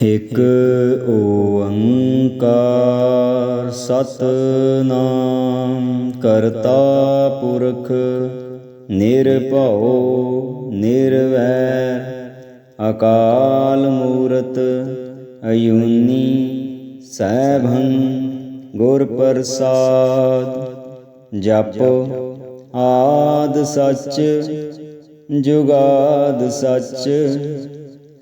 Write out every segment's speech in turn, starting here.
ਇਕ ਓੰਕਾਰ ਸਤਨਾਮ, ਕਰਤਾ ਪੁਰਖ, ਨਿਰਭਉ, ਨਿਰਵੈਰ, ਅਕਾਲ ਮੂਰਤ, ਅਯੂਨੀ, ਸੈਭੰ ਗੁਰ ਪ੍ਰਸਾਦ ਜਪੋ ਆਦ ਸੱਚ, ਜੁਗਾਦ ਸੱਚ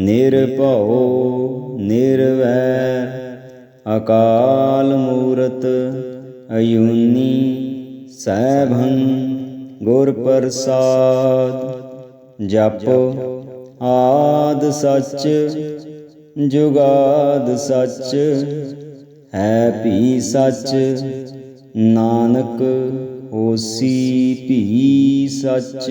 ਨਿਰਭਉ ਨਿਰਵੈਰ ਅਕਾਲ ਮੂਰਤ ਅਯੂਨੀ ਸੈਭੰ ਗੁਰ ਪ੍ਰਸਾਦ, ਜਪੋ ਆਦ ਸੱਚ, ਜੁਗਾਦ ਸੱਚ, ਹੈ ਭੀ ਸੱਚ, ਨਾਨਕ ਹੋਸੀ ਭੀ ਸੱਚ।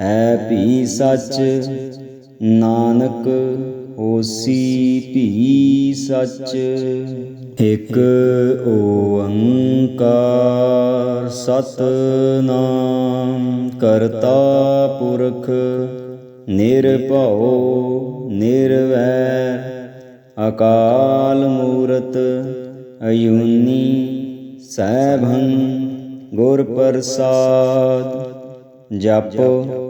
ਹੈ ਭੀ ਸੱਚ, ਨਾਨਕ ਹੋਸੀ ਭੀ ਸੱਚ। ਇਕ ਓੰਕਾਰ ਸਤਨਾਮ ਕਰਤਾ ਪੁਰਖ, ਨਿਰਭਉ ਨਿਰਵੈਰ। ਅਕਾਲ ਮੂਰਤ ਅਯੂਨੀ ਸੈਭੰ ਗੁਰ ਪ੍ਰਸਾਦ ਜਪੋ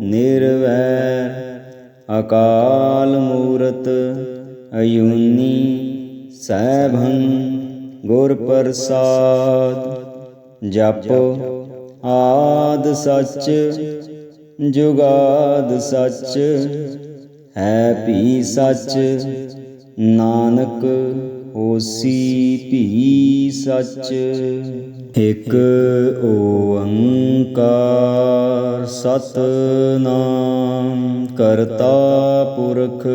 ਨਿਰਵੈਰ ਅਕਾਲ ਮੂਰਤ ਅਯੂਨੀ ਸੈਭੰ ਗੁਰ ਪ੍ਰਸਾਦ, ਜਪ ਆਦ ਸੱਚ, ਜੁਗਾਦ ਸੱਚ, ਹੈ ਭੀ ਸੱਚ, ਨਾਨਕ ਹੋਸੀ ਭੀ ਸੱਚ। ਇਕ ਓੰਕਾਰ ਸਤਨਾਮ, ਕਰਤਾ ਪੁਰਖ,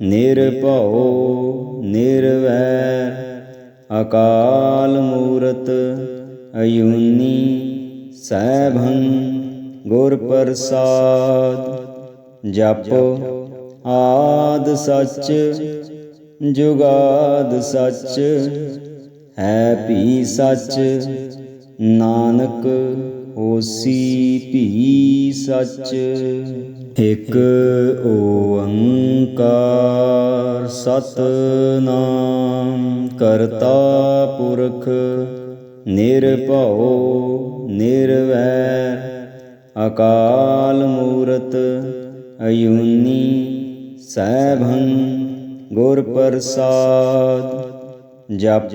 ਨਿਰਭਉ ਨਿਰਵੈਰ ਅਕਾਲ ਮੂਰਤ, ਅਯੂਨੀ, ਸੈਭੰ ਗੁਰ ਪ੍ਰਸਾਦ ਜਪ ਆਦ ਸੱਚ, ਜੁਗਾਦ ਸੱਚ ਹੈ ਭੀ ਸੱਚ, ਨਾਨਕ ਹੋਸੀ ਭੀ ਸੱਚ। ਇਕ ਓੰਕਾਰ ਸਤਨਾਮ, ਕਰਤਾ ਪੁਰਖ, ਨਿਰਭਉ ਨਿਰਵੈਰ ਅਕਾਲ ਮੂਰਤ, ਅਯੂਨੀ, ਸੈਭੰ ਗੁਰ ਪ੍ਰਸਾਦ ਜਪ।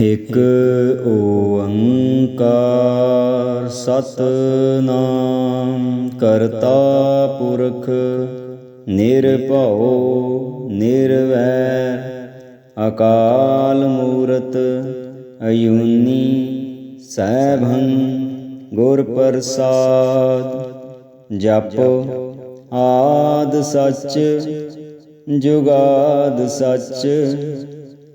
ਇਕ ਓੰਕਾਰ ਸਤਨਾਮ, ਕਰਤਾ ਪੁਰਖ, ਨਿਰਭਉ ਨਿਰਵੈਰ ਅਕਾਲ ਮੂਰਤ, ਅਯੂਨੀ, ਸੈਭੰ, ਗੁਰ ਪ੍ਰਸਾਦ, ਜਪ ਆਦ ਸੱਚ, ਜੁਗਾਦ ਸੱਚ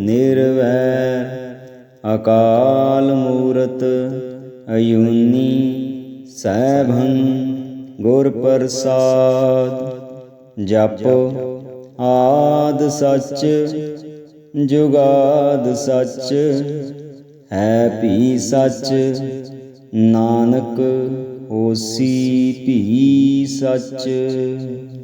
ਨਿਰਵੈਰ ਅਕਾਲ ਮੂਰਤ ਅਯੂਨੀ ਸੈਭੰ ਗੁਰ ਪ੍ਰਸਾਦ, ਜਪ ਆਦ ਸੱਚ, ਜੁਗਾਦ ਸੱਚ, ਹੈ ਭੀ ਸੱਚ, ਨਾਨਕ ਹੋਸੀ ਭੀ ਸੱਚ।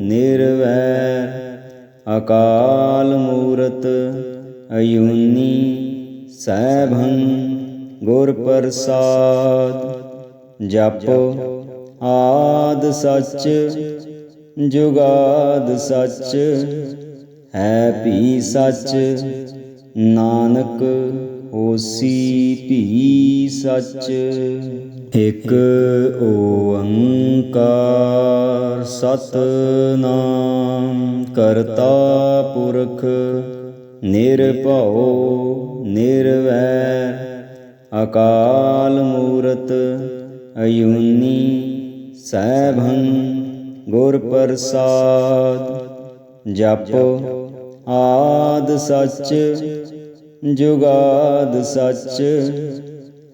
ਨਿਰਵੈਰ ਅਕਾਲ ਮੂਰਤ ਅਯੂਨੀ ਸੈਭੰ ਗੁਰ ਪ੍ਰਸਾਦ, ਜਪ ਆਦ ਸੱਚ, ਜੁਗਾਦ ਸੱਚ, ਹੈ ਭੀ ਸੱਚ, ਨਾਨਕ ਹੋਸੀ ਭੀ ਸੱਚ। ਇਕ ਓੰਕਾਰ ਸਤਨਾਮ, ਕਰਤਾ ਪੁਰਖ, ਨਿਰਭਉ ਨਿਰਵੈਰ ਅਕਾਲ ਮੂਰਤ, ਅਯੂਨੀ, ਸੈਭੰ ਗੁਰ ਪ੍ਰਸਾਦ ਜਪ ਆਦ ਸੱਚ, ਜੁਗਾਦ ਸੱਚ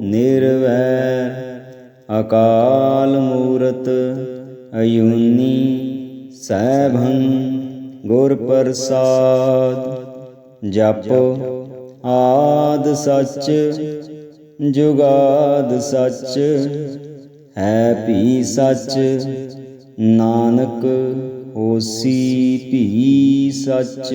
ਨਿਰਵੈਰ ਅਕਾਲ ਮੂਰਤ ਅਯੂਨੀ ਸੈਭੰ ਗੁਰ ਪ੍ਰਸਾਦ, ਜਪ ਆਦ ਸੱਚ, ਜੁਗਾਦ ਸੱਚ, ਹੈ ਭੀ ਸੱਚ, ਨਾਨਕ ਹੋਸੀ ਭੀ ਸੱਚ।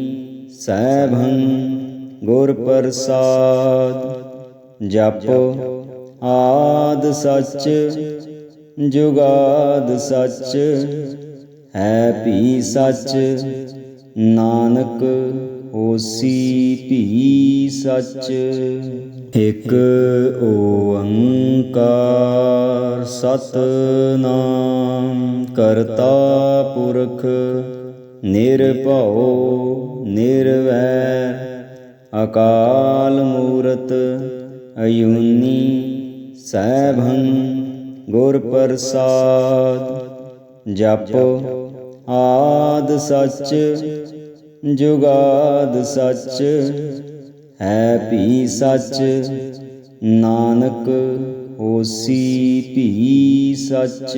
ਸੈਭੰ ਗੁਰ ਪ੍ਰਸਾਦ, ਜਪ ਆਦ ਸੱਚ, ਜੁਗਾਦ ਸੱਚ, ਹੈ ਭੀ ਸੱਚ, ਨਾਨਕ ਹੋਸੀ ਭੀ ਸੱਚ। ਇਕ ਓੰਕਾਰ ਸਤਨਾਮ ਕਰਤਾ ਪੁਰਖ ਨਿਰਭਉ ਨਿਰਵੈਰ ਅਕਾਲ ਮੂਰਤ ਅਯੂਨੀ ਸੈਭੰ ਗੁਰ ਪ੍ਰਸਾਦ, ਜਪ ਆਦ ਸੱਚ, ਜੁਗਾਦ ਸੱਚ, ਹੈ ਭੀ ਸੱਚ, ਨਾਨਕ ਹੋਸੀ ਭੀ ਸੱਚ।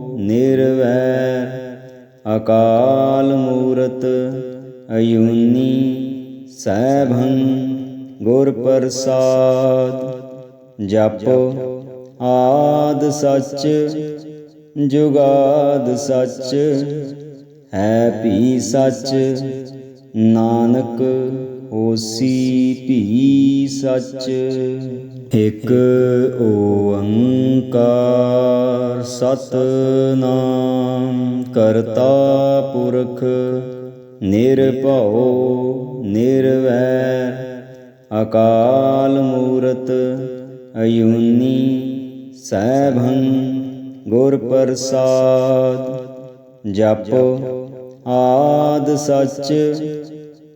ਨਿਰਵੈਰ ਅਕਾਲ ਮੂਰਤ ਅਯੂਨੀ ਸੈਭੰ ਗੁਰ ਪ੍ਰਸਾਦ, ਜਪੋ ਆਦ ਸੱਚ, ਜੁਗਾਦ ਸੱਚ, ਹੈ ਭੀ ਸੱਚ, ਨਾਨਕ ਹੋਸੀ ਭੀ ਸੱਚ, ਇਕ ਓੰਕਾਰ ਸਤਨਾਮ, ਕਰਤਾ ਪੁਰਖ, ਨਿਰਭਉ, ਨਿਰਵੈਰ, ਅਕਾਲ ਮੂਰਤ, ਅਯੂਨੀ, ਸੈਭੰ ਗੁਰ ਪ੍ਰਸਾਦ ਜਪੋ ਆਦ ਸੱਚ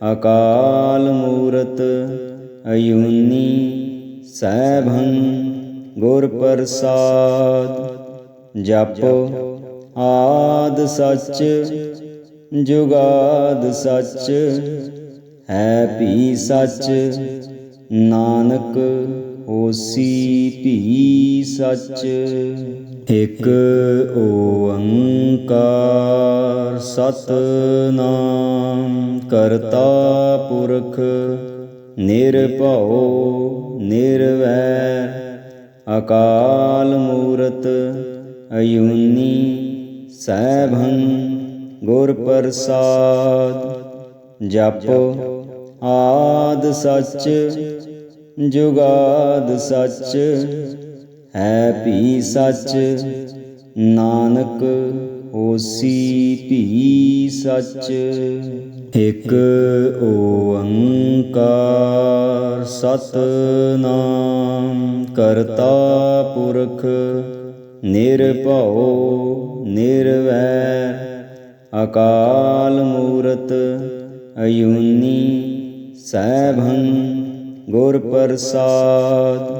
ਅਕਾਲ ਮੂਰਤ ਅਯੂਨੀ ਸੈਭੰ ਗੁਰ ਪ੍ਰਸਾਦ, ਜਪ ਆਦ ਸੱਚ, ਜੁਗਾਦ ਸੱਚ, ਹੈ ਭੀ ਸੱਚ, ਨਾਨਕ ਹੋਸੀ ਭੀ ਸੱਚ। ਇਕ ਓੰਕਾਰ ਸਤਨਾਮ, ਕਰਤਾ ਪੁਰਖ, ਨਿਰਭਉ, ਨਿਰਵੈਰ, ਅਕਾਲ ਮੂਰਤ, ਅਯੂਨੀ, ਸੈਭੰ ਗੁਰ ਪ੍ਰਸਾਦ ਜਪ ਆਦ ਸੱਚ, ਜੁਗਾਦ ਸੱਚ ਹੈ ਭੀ ਸੱਚ, ਨਾਨਕ ਹੋਸੀ ਭੀ ਸੱਚ। ਇਕ ਓੰਕਾਰ ਸਤਨਾਮ, ਕਰਤਾ ਪੁਰਖ, ਨਿਰਭਉ ਨਿਰਵੈਰ ਅਕਾਲ ਮੂਰਤ, ਅਯੂਨੀ, ਸੈਭੰ ਗੁਰ ਪ੍ਰਸਾਦ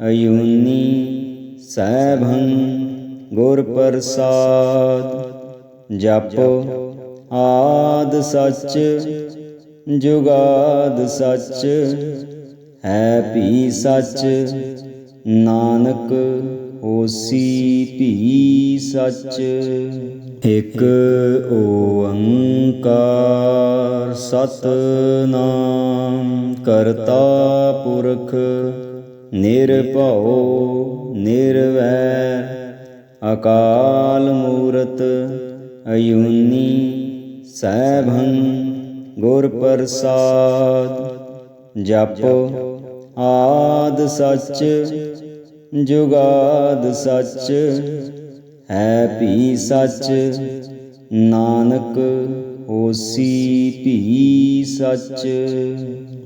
ਅਯੂਨੀ ਸੈਭੰ ਗੁਰ ਪ੍ਰਸਾਦ, ਜਪ ਆਦ ਸੱਚ, ਜੁਗਾਦ ਸੱਚ, ਹੈ ਭੀ ਸੱਚ, ਨਾਨਕ ਹੋਸੀ ਭੀ ਸੱਚ। ਇਕ ਓੰਕਾਰ ਸਤਨਾਮ ਕਰਤਾ ਪੁਰਖ ਨਿਰਭਉ ਨਿਰਵੈਰ ਅਕਾਲ ਮੂਰਤ ਅਯੂਨੀ ਸੈਭੰ ਗੁਰ ਪ੍ਰਸਾਦ, ਜਪ ਆਦ ਸੱਚ, ਜੁਗਾਦ ਸੱਚ, ਹੈ ਭੀ ਸੱਚ, ਨਾਨਕ ਹੋਸੀ ਭੀ ਸੱਚ।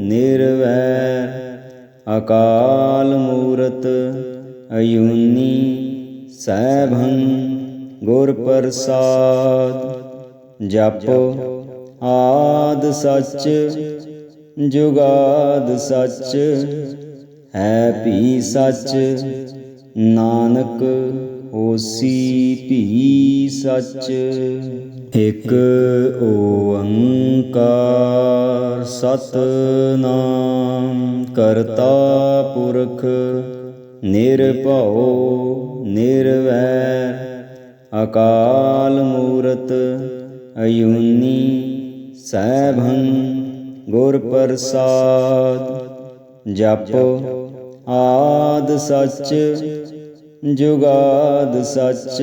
ਨਿਰਵੈ ਅਕਾਲ ਮੂਰਤ ਅਯੂਨੀ ਸੈਭੰ ਗੁਰ ਪ੍ਰਸਾਦ, ਜਪ ਆਦ ਸੱਚ, ਜੁਗਾਦ ਸੱਚ, ਹੈ ਭੀ ਸੱਚ, ਨਾਨਕ ਹੋਸੀ ਭੀ ਸੱਚ। ਇਕ ਓੰਕਾਰ ਸਤਨਾਮ, ਕਰਤਾ ਪੁਰਖ, ਨਿਰਭਉ ਨਿਰਵੈਰ ਅਕਾਲ ਮੂਰਤ, ਅਯੂਨੀ, ਸੈਭੰ ਗੁਰ ਪ੍ਰਸਾਦ ਜਪ ਆਦ ਸੱਚ, ਜੁਗਾਦ ਸੱਚ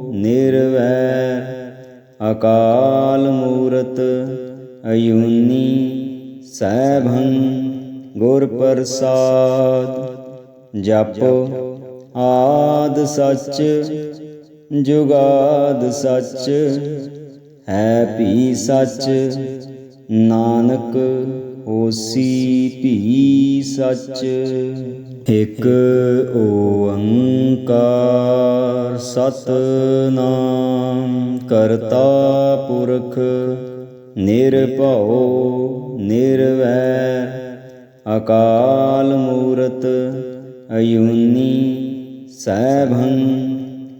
ਨਿਰਵੈਰ ਅਕਾਲ ਮੂਰਤ ਅਯੂਨੀ ਸੈਭੰ ਗੁਰ ਪ੍ਰਸਾਦ, ਜਪ ਆਦ ਸੱਚ, ਜੁਗਾਦ ਸੱਚ, ਹੈ ਭੀ ਸੱਚ, ਨਾਨਕ ਹੋਸੀ ਭੀ ਸੱਚ। ਇਕ ਓੰਕਾਰ ਸਤਨਾਮ ਕਰਤਾ ਪੁਰਖ, ਨਿਰਭਉ ਨਿਰਵੈਰ ਅਕਾਲ ਮੂਰਤ, ਅਯੂਨੀ ਸੈਭੰ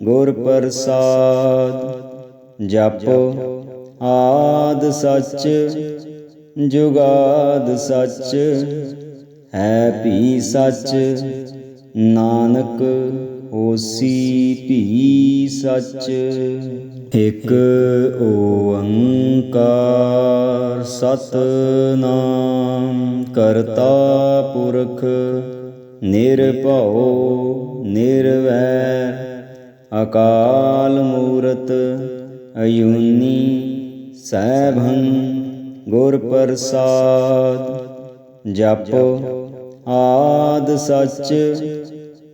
ਗੁਰ ਪ੍ਰਸਾਦ, ਜਪ ਆਦ ਸੱਚ, ਜੁਗਾਦ ਸੱਚ, ਹੈ ਭੀ ਸੱਚ, ਨਾਨਕ ਹੋਸੀ ਭੀ ਸੱਚ, ਇਕ ਓੰਕਾਰ ਸਤਨਾਮ, ਕਰਤਾ ਪੁਰਖ, ਨਿਰਭਉ ਨਿਰਵੈਰ ਅਕਾਲ ਮੂਰਤ, ਅਯੂਨੀ ਸੈਭੰ, ਗੁਰ ਪ੍ਰਸਾਦ, ਜਪ ਆਦ ਸੱਚ